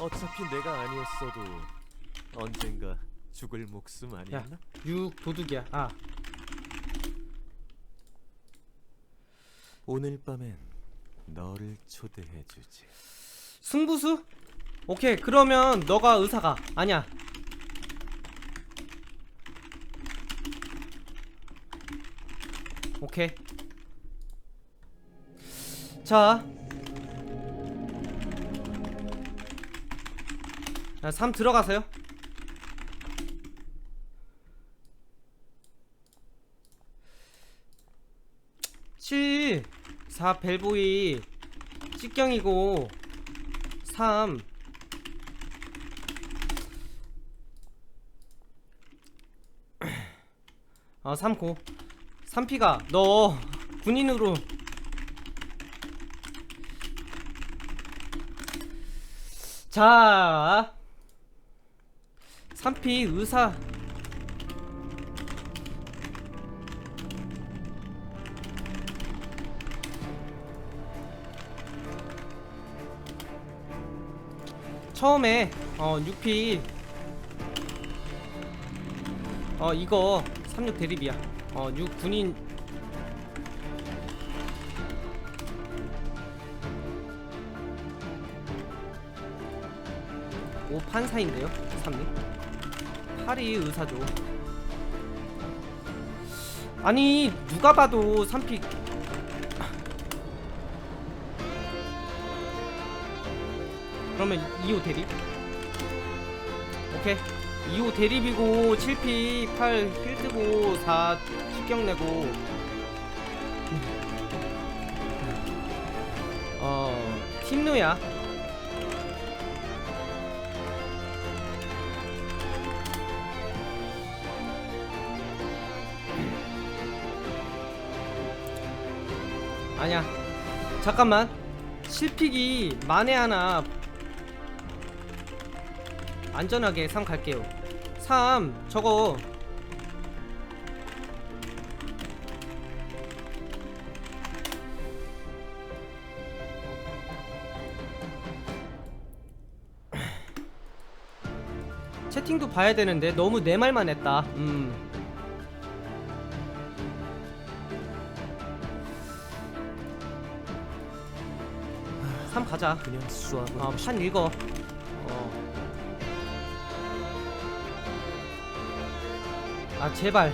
어차피 내가 아니었어도 언젠가 죽을 목숨 아니었나? 6 도둑이야. 아, 오늘 밤엔 너를 초대해 주지. 승부수? 오케이. 그러면 너가 의사가 아니야. 오케이. 자. 3 들어가세요. 칠, 4 벨보이 직경이고 3 어, 3고 3피가 너 군인으로. 자 3피 의사. 처음에 어 6피. 어 이거 36 대립이야. 어 6 군인. 오 판사인데요 3리 8이 의사죠. 아니 누가 봐도 3피 그러면 2호 대립? 오케이. 2호 대립이고 7피 8 필드고 4 식경 내고. 어 팀누야 아니야. 잠깐만. 실픽이 만에 하나 안전하게 3 갈게요. 3 저거. 채팅도 봐야 되는데 너무 내 말만 했다. 음. 삼 가자 그냥 수학으로 어, 판 읽어. 어. 아, 제발.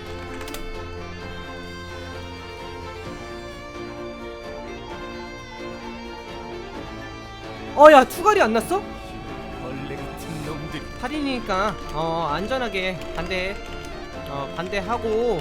어, 야, 투갈이 안 났어? 8인이니까, 어, 안전하게 반대, 어, 반대하고,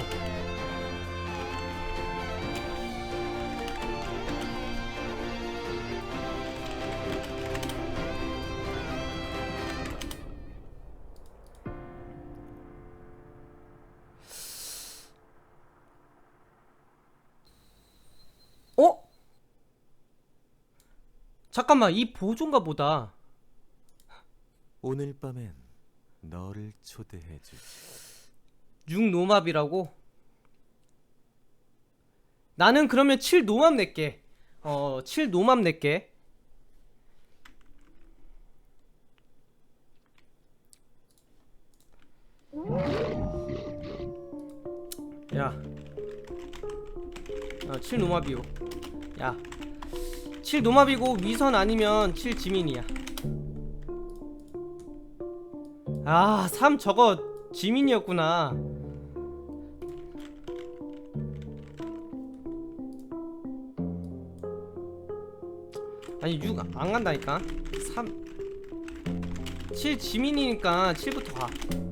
잠깐만, 이 보존가 보다. 오늘 밤엔 너를 초대해 주지. 6 노맙이라고? 나는 그러면 7 노맙 낼게. 어, 7 노맙 낼게. 야. 어, 7 노맙이요. 야. 7 노맙이고 위선 아니면 7 지민이야. 아, 3 저거 지민이었구나. 아니 6 안 간다니까. 3 7 지민이니까 7부터 가.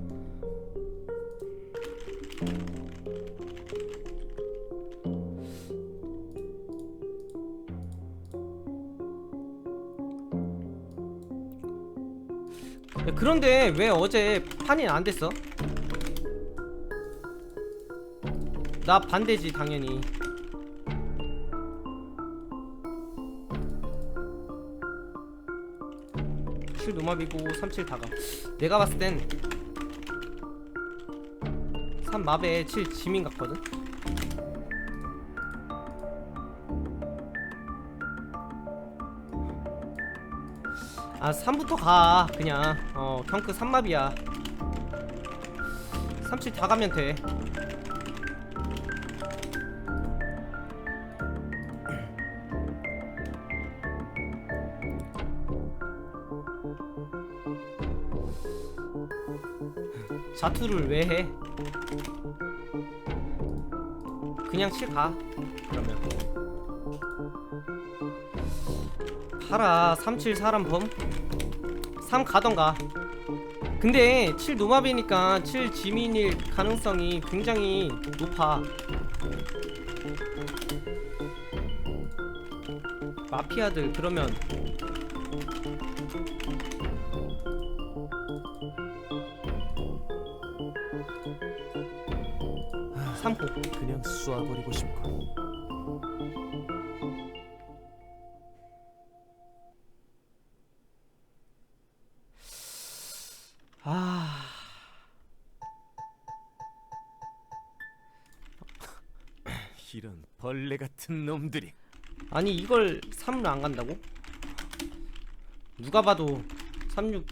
그런데 왜 어제 판이 안 됐어? 나 반대지 당연히. 칠 노맙이고 37 다가. 내가 봤을 땐 3맙에 7 지민 같거든. 아 3부터 가. 그냥. 어 경크 3맙이야. 37 다 가면 돼. 자투를 왜 해? 그냥 7가. 그러면. 팔아 37 사람 범? 3 가던가. 근데 7 노마비니까 7 지민일 가능성이 굉장히 높아. 마피아들 그러면. 삼고 그냥 쏴버리고 싶군. 벌레 같은 놈들이. 아니 이걸 3로 안 간다고? 누가 봐도 36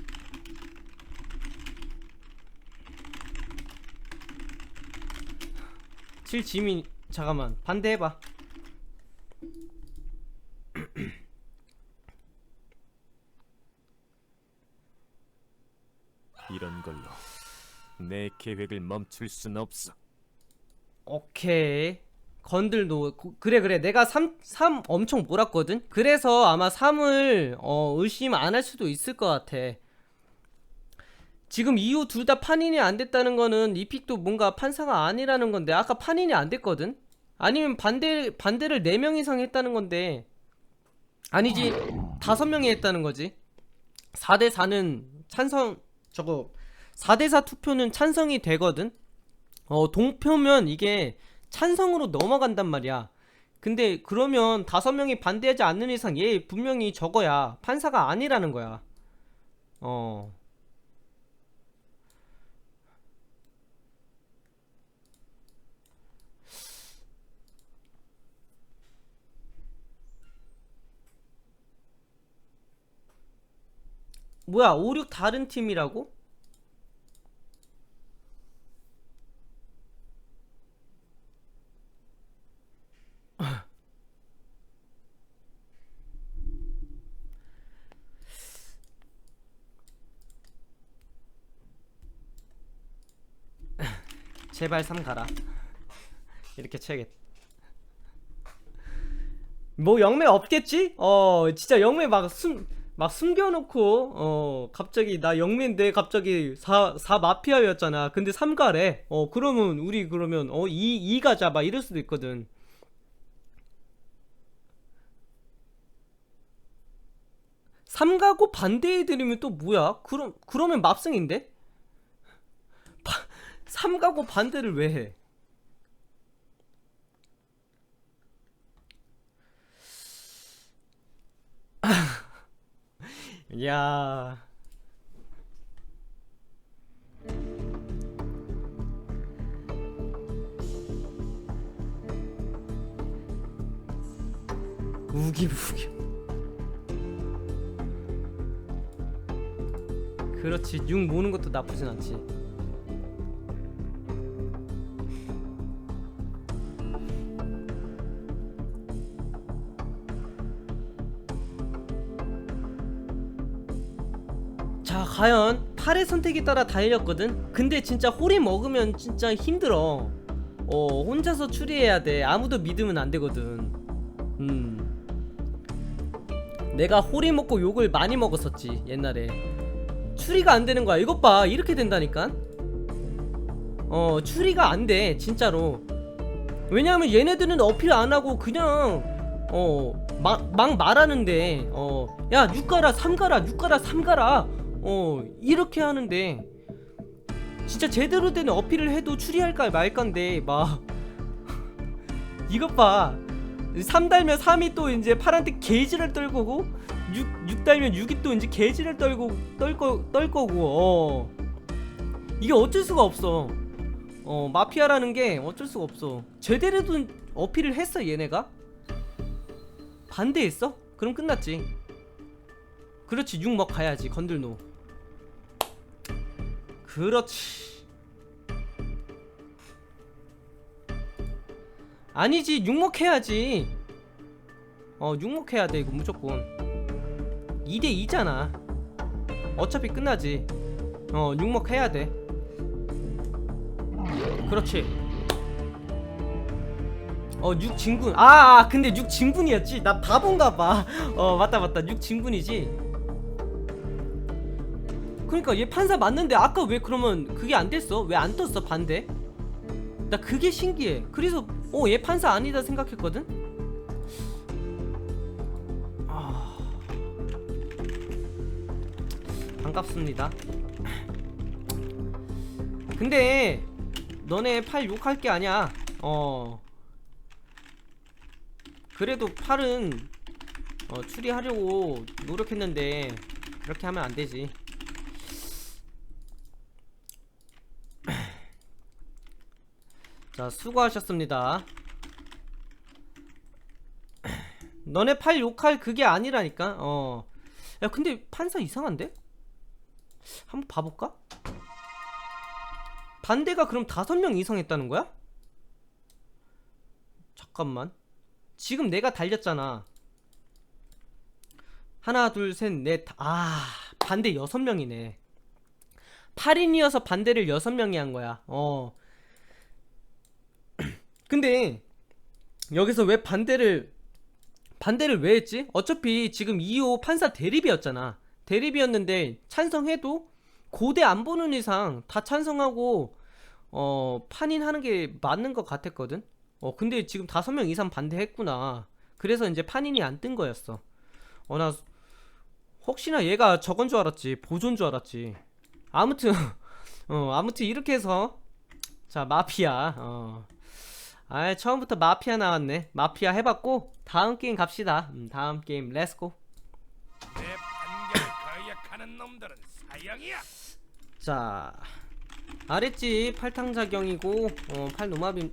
7 지민 잠깐만 반대해봐 이런 걸로 내 계획을 멈출 순 없어. 오케이 건들도 고- 그래 그래. 내가 3, 3 엄청 몰았거든? 그래서 아마 3을 어, 의심 안 할 수도 있을 것 같아. 지금 이후 둘 다 판인이 안 됐다는 거는 이 픽도 뭔가 판사가 아니라는 건데 아까 판인이 안 됐거든? 아니면 반대 반대를 4명 이상 했다는 건데 아니지. 5명이 했다는 거지. 4대 4는 찬성 저거 4대 4 투표는 찬성이 되거든? 어, 동표면 이게 찬성으로 넘어간단 말이야. 근데 그러면 다섯 명이 반대하지 않는 이상 얘 분명히 저거야. 판사가 아니라는 거야. 어. 뭐야, 5, 6 다른 팀이라고? 제발 3 가라. 이렇게 쳐야겠. 뭐 영매 없겠지? 어 진짜 영매 막 숨 막 숨겨놓고 어 갑자기 나 영매인데 갑자기 4, 4 마피아였잖아. 근데 3 가래. 어 그러면 우리 그러면 어 2, 2 가자 막 이럴 수도 있거든. 삼 가고 반대해드리면 또 뭐야? 그럼 그러면 맙승인데? 바, 3 가고 반대를 왜 해? 야. 우기부기. 그렇지. 6 모는 것도 나쁘진 않지. 자 과연 8의 선택에 따라 달렸거든? 근데 진짜 홀이 먹으면 진짜 힘들어. 어 혼자서 추리해야 돼. 아무도 믿으면 안 되거든. 음. 내가 홀이 먹고 욕을 많이 먹었었지 옛날에 추리가 안 되는 거야. 이것 봐. 이렇게 된다니까. 어 추리가 안 돼 진짜로. 왜냐하면 얘네들은 어필 안 하고 그냥 어막 막 말하는데 어야 6 가라 3 가라 6 가라 3 가라. 어 이렇게 하는데. 진짜 제대로 된 어필을 해도 추리할까 말까인데 막. 이것 봐 3 달면 3이 또 이제 파란색 게이지를 떨고고 6, 6 달면 6이 또 이제 게이지를 떨고 떨 거 떨 거고 어. 이게 어쩔 수가 없어. 어 마피아라는 게 어쩔 수가 없어. 제대로 된 어필을 했어 얘네가? 반대했어? 그럼 끝났지. 그렇지 6 먹 가야지 건들노. 그렇지. 아니지 6먹 해야지. 어 6먹 해야 돼 이거 무조건 2대 2잖아. 어차피 끝나지. 어 6먹 해야 돼. 그렇지. 어 6진군. 아, 아 근데 6진군이었지. 나 바본가 봐 어 맞다 맞다. 6진군이지. 그러니까 얘 판사 맞는데 아까 왜 그러면 그게 안 됐어? 왜 안 떴어 반대? 나 그게 신기해. 그래서 어 얘 판사 아니다 생각했거든 반갑습니다 근데 너네 팔 욕할 게 아니야 어 그래도 팔은 어, 추리하려고 노력했는데 그렇게 하면 안 되지. 자, 수고하셨습니다. 너네 팔 욕할 그게 아니라니까. 어. 야, 근데 판사 이상한데? 한번 봐볼까? 반대가 그럼 다섯 명 이상 했다는 거야? 잠깐만. 지금 내가 달렸잖아. 하나, 둘, 셋, 넷. 아, 반대 여섯 명이네. 8인이어서 반대를 여섯 명이 한 거야. 어. 근데 여기서 왜 반대를 반대를 왜 했지? 어차피 지금 2호 판사 대립이었잖아. 대립이었는데 찬성해도 고대 안 보는 이상 다 찬성하고 어 판인하는 게 맞는 것 같았거든. 어 근데 지금 다섯 명 이상 반대했구나. 그래서 이제 판인이 안 뜬 거였어. 어 나 혹시나 얘가 저건 줄 알았지. 보존 줄 알았지. 아무튼 어 아무튼 이렇게 해서 자 마피아 어. 아 처음부터 마피아 나왔네. 마피아 해봤고 다음 게임 갑시다. 음, 다음 게임 렛츠고. 거역하는 놈들은 사형이야. 자 아랫집 팔탕작용이고 어, 팔 노마빔.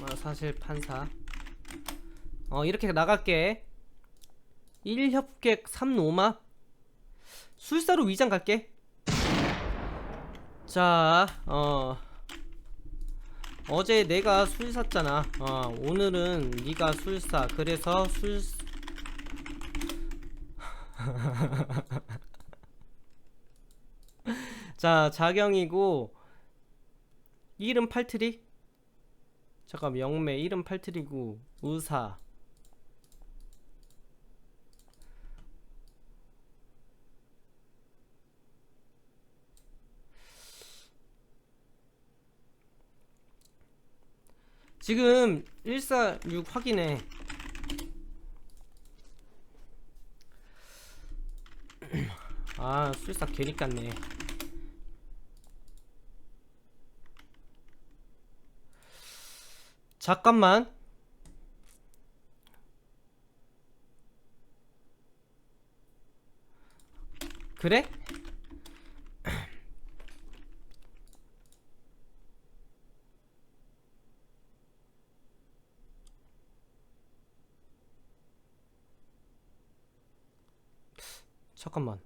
아, 사실 판사. 어 이렇게 나갈게. 1협객 3노마. 술사로 위장 갈게. 자 어 어제 내가 술 샀잖아. 어, 오늘은 네가 술 사. 그래서 술 자, 자경이고 이름 팔트리? 잠깐 영매 이름 팔트리고 의사 지금 146 확인해. 아, 술사 괜히 깠네. 잠깐만. 그래? 잠깐만.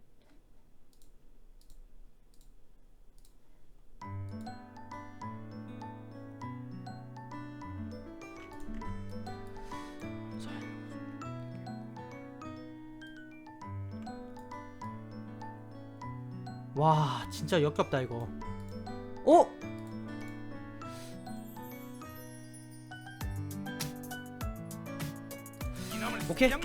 와, 진짜 역겹다 이거. 어? 오케이, 사형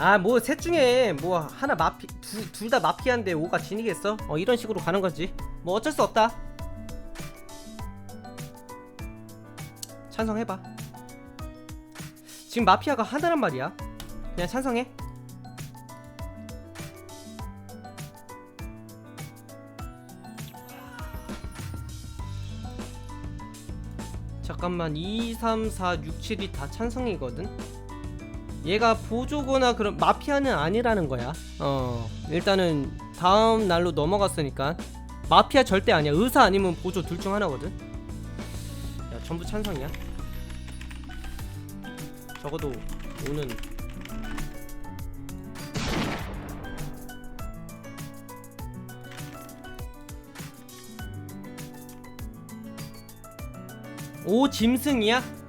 아, 뭐 셋 중에 뭐 하나 마피 둘 다 마피아인데 오가 지니겠어? 어, 이런 식으로 가는 거지. 뭐 어쩔 수 없다. 찬성해봐. 지금 마피아가 하나란 말이야. 그냥 찬성해. 잠깐만 2, 3, 4, 6, 7이 다 찬성이거든? 얘가 보조거나 그런 마피아는 아니라는 거야. 어 일단은 다음 날로 넘어갔으니까 마피아 절대 아니야. 의사 아니면 보조 둘 중 하나거든. 야 전부 찬성이야. 적어도 오는 오 짐승이야? 야.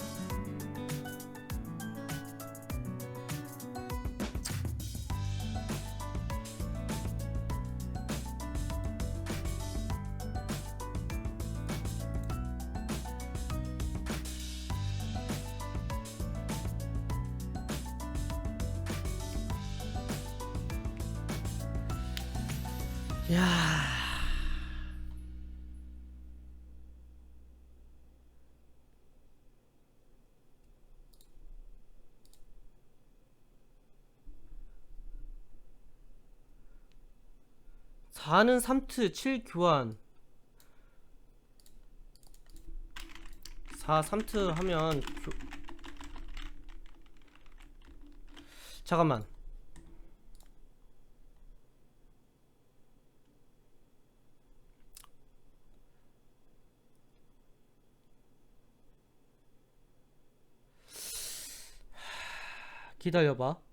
사는 3트 7 교환. 4 3트 하면 교... 잠깐만. 기다려봐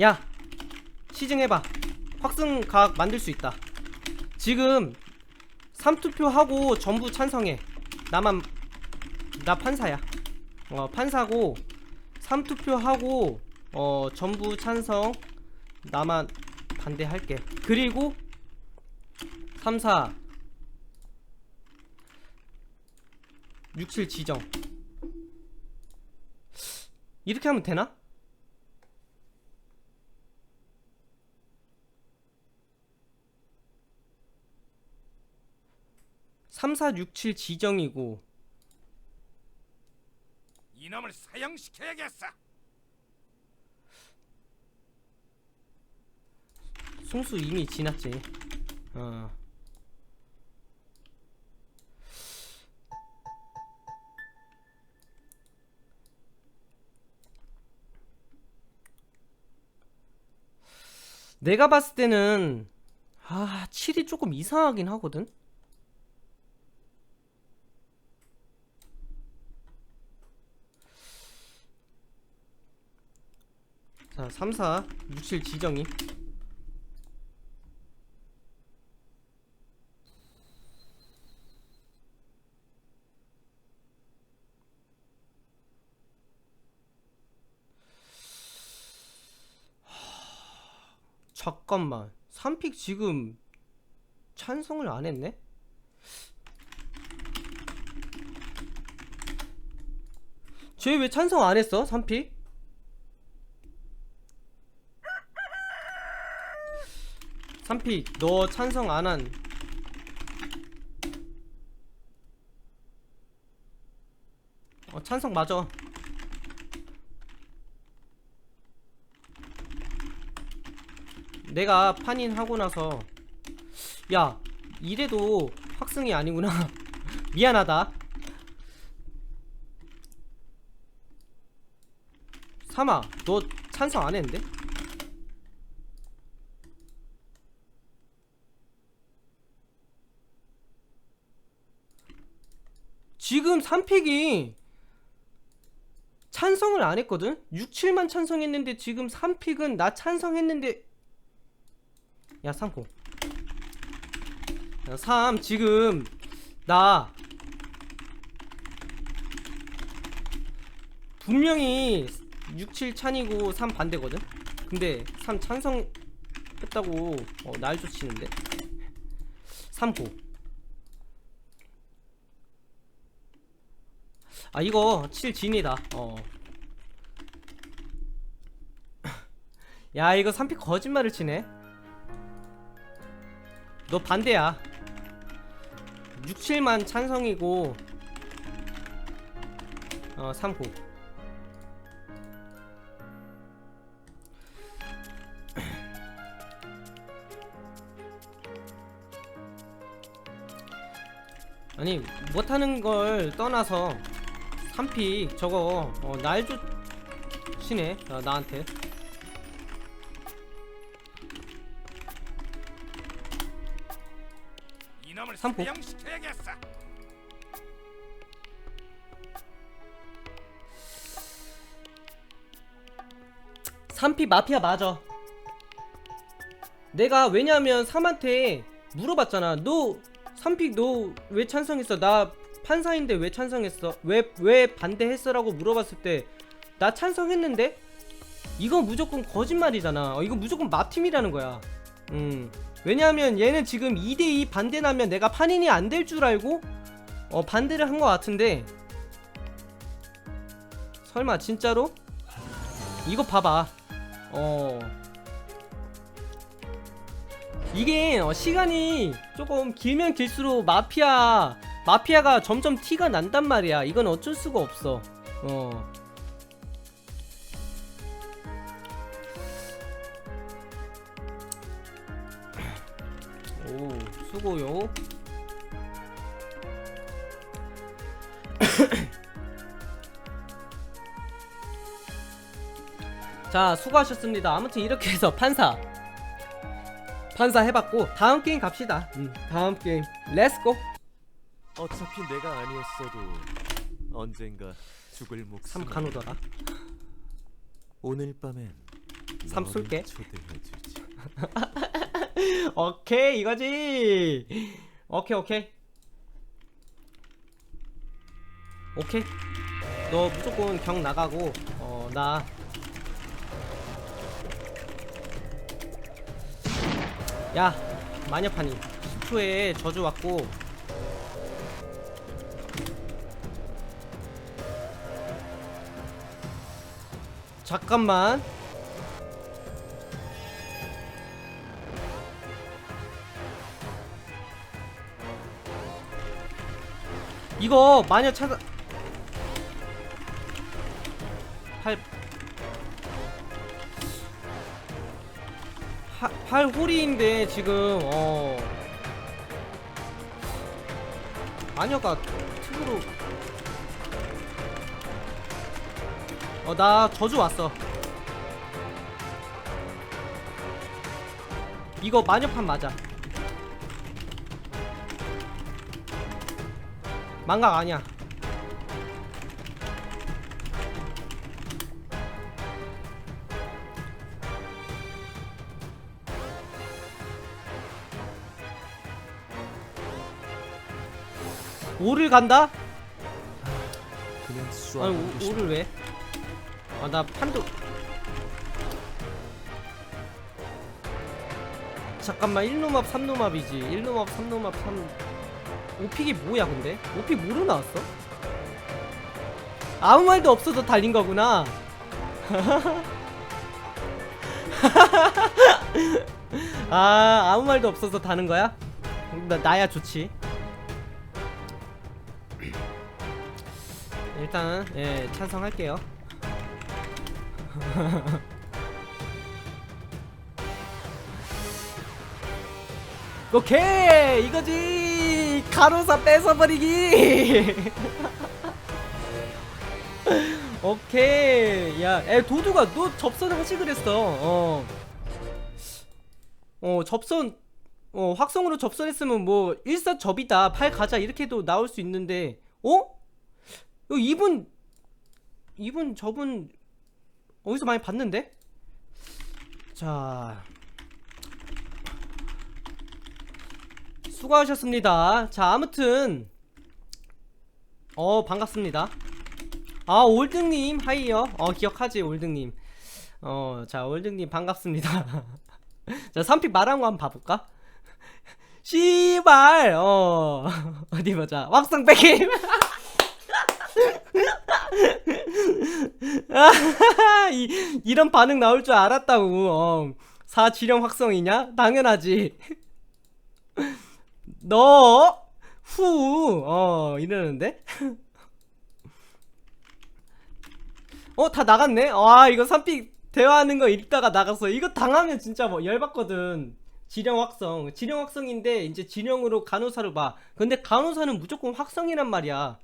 야 시증해봐. 확승각 만들 수 있다. 지금 3투표 하고 전부 찬성해. 나만 나 판사야. 어 판사고 3투표 하고 어 전부 찬성. 나만 반대할게. 그리고 3, 4 6, 7 지정. 이렇게 하면 되나? 3, 4, 6, 7 지정이고 이놈을 사형시켜야겠어. 송수 이미 지났지. 어. 내가 봤을 때는 아, 7이 조금 이상하긴 하거든. 자, 3, 4, 6, 7 지정이. 잠깐만 3픽 지금 찬성을 안 했네? 쟤 왜 찬성 안 했어? 3픽? 삼픽너 찬성 안 한. 어, 찬성 맞아. 내가 판인 하고 나서 야 이래도 확승이 아니구나. 미안하다. 삼아 너 찬성 안 했는데? 지금 3픽이 찬성을 안 했거든? 6, 7만 찬성했는데 지금 3픽은 나 찬성했는데 야 3고 야, 3 지금 나 분명히 6, 7 찬이고 3 반대거든? 근데 3 찬성했다고 어, 날 쫓치는데 3고 아 이거 7 진이다. 어. 야 이거 3픽 거짓말을 치네. 너 반대야. 6, 7만 찬성이고 어 3고. 아니 못하는 걸 떠나서 3픽 저거 어, 날 좋시네 어, 나한테 이놈을 삼포. 사형시켜야겠어. 3픽 마피아 맞아 내가 왜냐면 삼한테 물어봤잖아 너 3픽 너 왜 찬성했어 나 판사인데 왜 찬성했어? 왜 왜 반대했어 라고 물어봤을 때 나 찬성했는데? 이건 무조건 거짓말이잖아. 어, 이건 무조건 마팀이라는 거야. 음. 왜냐하면 얘는 지금 2대2 반대 나면 내가 판인이 안 될 줄 알고 어 반대를 한 것 같은데. 설마 진짜로? 이거 봐봐. 어. 이게 어, 시간이 조금 길면 길수록 마피아 마피아가 점점 티가 난단 말이야 이건 어쩔 수가 없어 어 오, 수고요. 자, 수고하셨습니다. 아무튼 이렇게 해서 판사 판사 해봤고 다음 게임 갑시다. 음, 다음 게임 렛츠고. 어차피 내가 아니었어도 언젠가 죽을 목숨. 삼 간호더라. 오늘 밤엔 삼 너를 쏠게. 초대해주지. 오케이 이거지. 오케이 오케이. 오케이. 너 무조건 경 나가고 어 나. 야 마녀파니 10초에 저주 왔고 잠깐만. 이거 마녀 찾아. 팔. 하, 팔 홀이인데 지금 어. 마녀가 특으로 어 나 저주 왔어 이거 마녀판 맞아 망각 아니야 오를 간다? 아니 오, 오를 왜? 아 나 판도 잠깐만 1노맙 3노맙이지 1노맙 3노맙 3 오픽이 뭐야 근데? 오픽 뭐로 나왔어? 아무 말도 없어도 달린 거구나 아 아무 말도 없어서 다는 거야? 나, 나야 좋지 일단 예 찬성할게요 오케이 이거지. 가로사 뺏어버리기. 오케이 야애 도두가 너 접선 하지 그랬어? 어. 어 접선 어 확성으로 접선했으면 뭐 일사접이다. 팔 가자. 이렇게도 나올 수 있는데 어? 어, 이분 이분 저분 어디서 많이 봤는데? 자 수고하셨습니다. 자 아무튼 어 반갑습니다. 아 올등님 하이요. 어 기억하지 올등님. 어 자 올등님 반갑습니다. 자 3픽 말한 거 한번 봐볼까? 씨발 어 어디 보자 확성 백임 이, 이런 반응 나올 줄 알았다고 어. 사지령 확성이냐? 당연하지 너 후, 어, 이러는데? 어, 다 나갔네? 와, 이거 3픽 대화하는 거 읽다가 나갔어. 이거 당하면 진짜 뭐 열받거든. 진영 확성 진영 확성인데 이제 진영으로 간호사를 봐 근데 간호사는 무조건 확성이란 말이야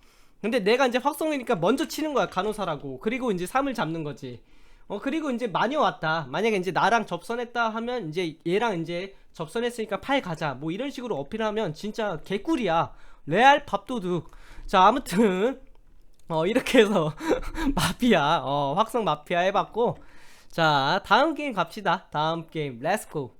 근데 내가 이제 확성이니까 먼저 치는 거야 간호사라고. 그리고 이제 3을 잡는 거지. 어 그리고 이제 마녀 왔다. 만약에 이제 나랑 접선했다 하면 이제 얘랑 이제 접선했으니까 팔 가자. 뭐 이런 식으로 어필하면 진짜 개꿀이야. 레알 밥도둑. 자 아무튼 어 이렇게 해서 마피아 어 확성 마피아 해봤고. 자 다음 게임 갑시다. 다음 게임. 렛츠고